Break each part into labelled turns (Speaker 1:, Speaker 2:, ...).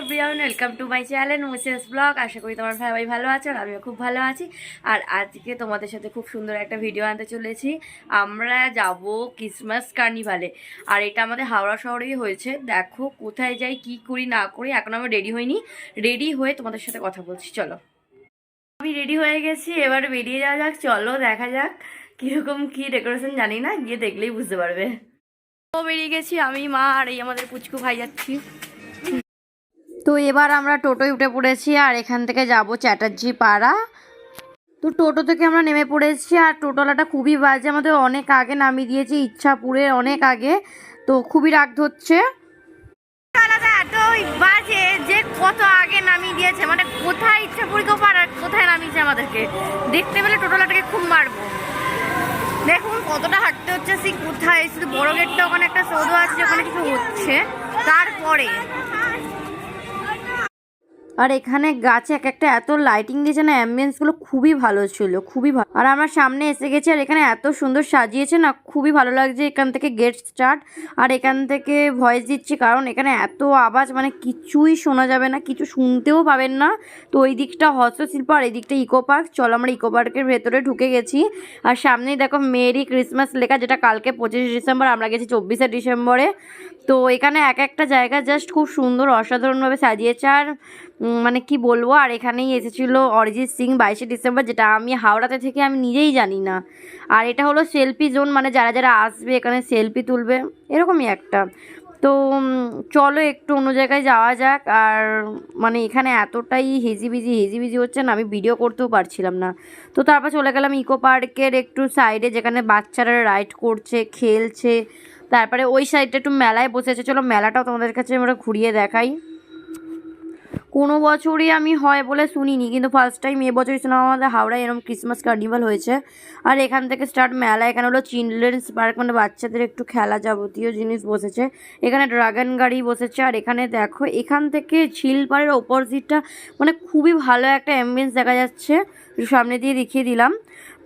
Speaker 1: Everyone welcome to my channel muses blog আশা করি তোমার সবাই ভালো আছো, আর আমিও খুব ভালো আছি। আর আজকে তোমাদের সাথে খুব সুন্দর একটা ভিডিও আনতে চলেছি। আমরা যাব ক্রিসমাস কার্নিভালে আর এটা আমাদের হাওড়া শহরেই হয়েছে। দেখো কোথায় যাই, কি করি, না করি, এখন আমরা রেডি হইনি। রেডি হয়ে তোমাদের সাথে কথা বলছি, চলো। আমি রেডি হয়ে গেছি, এবার বেরিয়ে যাওয়া যাক, চলো দেখা যাক কীরকম কী ডেকোরেশন জানি না, গিয়ে দেখলেই বুঝতে পারবে। তো বেরিয়ে গেছি, আমি, মা, আর এই আমাদের পুচকু ভাই যাচ্ছি। তো এবার আমরা টোটোয় উঠে পড়েছি আর এখান থেকে যাব চ্যাটার্জি পাড়া। তো টোটো থেকে আমরা নেমে পড়েছি আর টোটোলাটা খুবই বাজে, আমাদের অনেক আগে নামিয়ে দিয়েছে ইচ্ছাপুরে অনেক আগে। তো খুবই রাগ ধরছে। বাজে যে কত আগে নামিয়ে দিয়েছে। মানে কোথায় কোথায় নামিয়েছে আমাদেরকে? দেখতে পেলে টোটোলাটাকে খুব মারবো। দেখুন, কতটা হাঁটতে হচ্ছে সেই কোথায়? শুধু বড় গেটটা, ওখানে একটা সৌধ আছে কিছু হচ্ছে। তারপরে আর এখানে গাছে এক একটা এত লাইটিং দিয়েছে না অ্যাম্বিয়েন্সগুলো খুবই ভালো ছিল, খুবই ভালো আর আমার সামনে এসে গেছে আর এখানে এত সুন্দর সাজিয়েছে না, খুবই ভালো লাগছে এখান থেকে গেট স্টার্ট আর এখান থেকে ভয়েস দিচ্ছি কারণ এখানে এত আওয়াজ মানে কিছুই শোনা যাবে না, কিছু শুনতেও পাবেন না। তো ওই দিকটা হস্তশিল্প আর এই দিকটা ইকো পার্ক চলো আমরা ইকো পার্কের ভেতরে ঢুকে গেছি। আর সামনেই দেখো মেরি ক্রিসমাস লেখা যেটা কালকে পঁচিশে ডিসেম্বর, আমরা গেছি চব্বিশে ডিসেম্বরে। তো এখানে এক একটা জায়গা জাস্ট খুব সুন্দর, অসাধারণভাবে সাজিয়েছে আর মানে কি বলব? আর এখানেই এসেছিল অরিজিৎ সিং বাইশে ডিসেম্বর, যেটা আমি হাওড়াতে থেকে আমি নিজেই জানি না। আর এটা হলো সেলফি জোন মানে যারা যারা আসবে এখানে সেলফি তুলবে, এরকমই একটা। তো চলো একটু অন্য জায়গায় যাওয়া যাক। আর মানে এখানে এতটাই হেজিবিজি হেজিবিজি হচ্ছে না, আমি ভিডিও করতেও পারছিলাম না। তো তারপর চলে গেলাম ইকো পার্কের একটু সাইডে, যেখানে বাচ্চারা রাইড করছে, খেলছে। তারপরে ওই সাইডটা একটু মেলায় বসেছে। চলো মেলাটাও তোমাদের কাছে আমরা ঘুরিয়ে দেখাই। কোনো বছরই আমি হয় বলে শুনিনি, কিন্তু ফার্স্ট টাইম এবছরই শুনলাম আমাদের হাওড়ায় এরকম ক্রিসমাস কার্নিভাল হয়েছে। আর এখান থেকে স্টার্ট মেলা এখানে হলো চিলড্রেন্স পার্ক মানে বাচ্চাদের একটু খেলা যাবতীয় জিনিস বসেছে। এখানে ড্রাগন গাড়ি বসেছে, আর এখানে দেখো, এখান থেকে ঝিলপাড়ের অপোজিটটা মানে খুবই ভালো একটা অ্যাম্বিয়েন্স দেখা যাচ্ছে। সামনে দিয়ে দেখিয়ে দিলাম।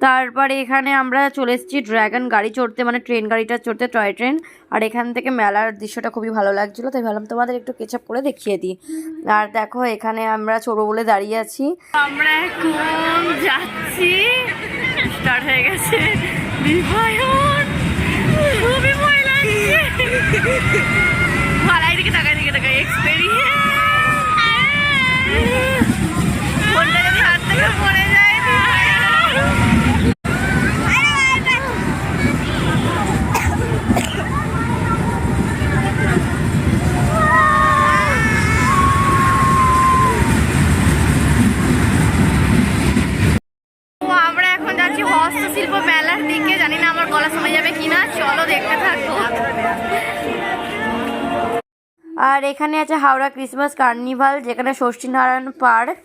Speaker 1: তারপরে এখানে আমরা চলে এসেছি ড্রাগন গাড়ি চড়তে মানে ট্রেন গাড়িটা চড়তে, টয় ট্রেন। আর এখান থেকে মেলার দৃশ্যটা খুবই ভালো লাগছিল, তাই ভাবলাম তোমাদের একটু কেচাপ করে দেখিয়ে দিই। আর দেখো, এখানে আমরা চড়বো বলে দাঁড়িয়ে আছি। আমরা এখন যাচ্ছি। হয়ে গেছে। খুবই ভয় লাগছে। গলা যাবে কিনা, চলো দেখতে আর এখানে আছে হাওড়া ক্রিসমাস কার্নিভাল, যেখানে ষষ্ঠীনারায়ণ পার্ক।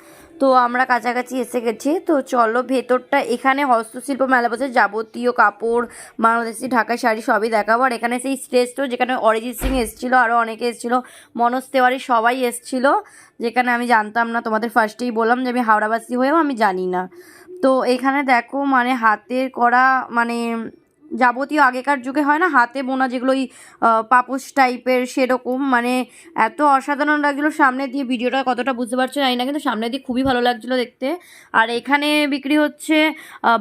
Speaker 1: তো আমরা কাছাকাছি এসে গেছি। তো চলো ভেতরটা, এখানে হস্তশিল্প মেলা বসে, যাবতীয় কাপড়, বাংলাদেশি ঢাকাই শাড়ি সবই দেখাবো। আর এখানে সেই স্টেজটাও যেখানে অরিজিৎ সিং এসেছিল আরও অনেকে এসেছিল, মনোজ তেওয়ারি সবাই এসেছিল, যেখানে আমি জানতাম না, তোমাদের ফার্স্টেই বললাম যে আমি হাওড়াবাসী হয়েও আমি জানি না। তো এখানে দেখো মানে হাতের করা মানে যাবতীয় আগেকার যুগে হয় না, হাতে বোনা যেগুলো ওই পাপুস টাইপের সেরকম মানে এত অসাধারণ লাগছিল সামনে দিয়ে, ভিডিওটা কতটা বুঝতে পারছ জানি না, কিন্তু সামনে দিয়ে খুবই ভালো লাগছিল দেখতে। আর এখানে বিক্রি হচ্ছে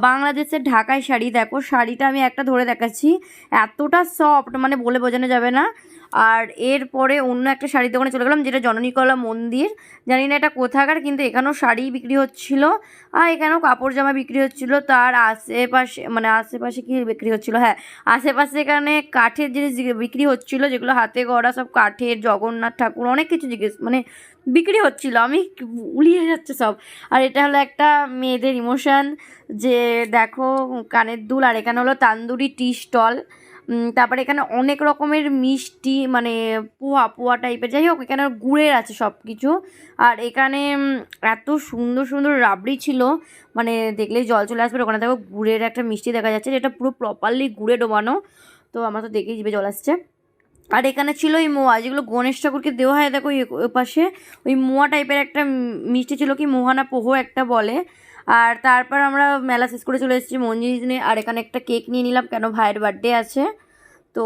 Speaker 1: বাংলাদেশের ঢাকায় শাড়ি, দেখো শাড়িটা আমি একটা ধরে দেখাচ্ছি, এতটা সফট মানে বলে বোঝানো যাবে না। আর এরপরে অন্য একটা শাড়ির দোকানে চলে গেলাম, যেটা জননীকলা মন্দির। জানি না এটা কোথাকার, কিন্তু এখানেও শাড়ি বিক্রি হচ্ছিল। আর এখানেও কাপড় জামা বিক্রি হচ্ছিল, তার আশেপাশে মানে আশেপাশে কি বিক্রি হচ্ছিল? হ্যাঁ আশেপাশে এখানে কাঠের জিনিস বিক্রি হচ্ছিল, যেগুলো হাতে গড়া সব কাঠের, জগন্নাথ ঠাকুর, অনেক কিছু জিজ্ঞেস মানে বিক্রি হচ্ছিল। আমি উলিয়ে যাচ্ছে সব। আর এটা হলো একটা মেয়েদের ইমোশন, যে দেখো কানের দুল, আর এখানে হলো তান্দুরি টি স্টল। তারপরে এখানে অনেক রকমের মিষ্টি মানে পোয়া পোয়া টাইপের যাই হোক, এখানে গুড়ের আছে সব কিছু আর এখানে এত সুন্দর সুন্দর রাবড়ি ছিল মানে দেখলেই জল চলে আসবে। ওখানে দেখো গুড়ের একটা মিষ্টি দেখা যাচ্ছে, যেটা পুরো প্রপারলি গুড়ে ডোবানো। তো আমার তো দেখেই জিভে জল আসছে। আর এখানে ছিল ওই মোয়া, যেগুলো গণেশ ঠাকুরকে দেওয়া হয়, দেখো ওই পাশে ওই মোয়া টাইপের একটা মিষ্টি ছিল, কি মোহানা পোহো একটা বলে। আর তারপর আমরা মেলা শেষ করে চলে এসেছি মঞ্জির নিয়ে। আর এখানে একটা কেক নিয়ে নিলাম কেন ভাইয়ের বার্থডে আছে। তো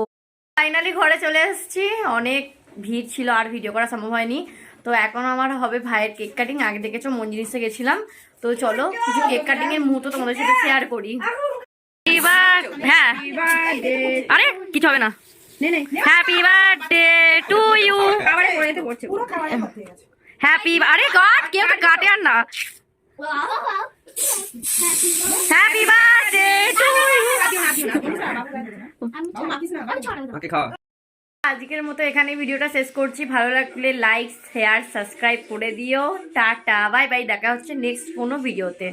Speaker 1: ফাইনালি ঘরে চলে এসেছি। অনেক ভিড় ছিল আর ভিডিও করা সম্ভব হয়নি। তো এখন আমার হবে ভাইয়ের কেক কাটিং আগে দেখেছ মঞ্জিনিসে গেছিলাম। তো চলো কিছু কেক কাটিং এর মুহূর্ত তোমাদের সাথে শেয়ার করি। হ্যাঁ। আরে কিছু হবে না। Happy birthday to you happy আরে গড কেউ কাটে আর না। হ্যাপি বার্থডে টু
Speaker 2: খাওয়া
Speaker 1: আজকের মতো এখানে ভিডিওটা শেষ করছি। ভালো লাগলে লাইক শেয়ার সাবস্ক্রাইব করে দিও। টাটা বাই বাই দেখা হচ্ছে নেক্সট কোনো ভিডিওতে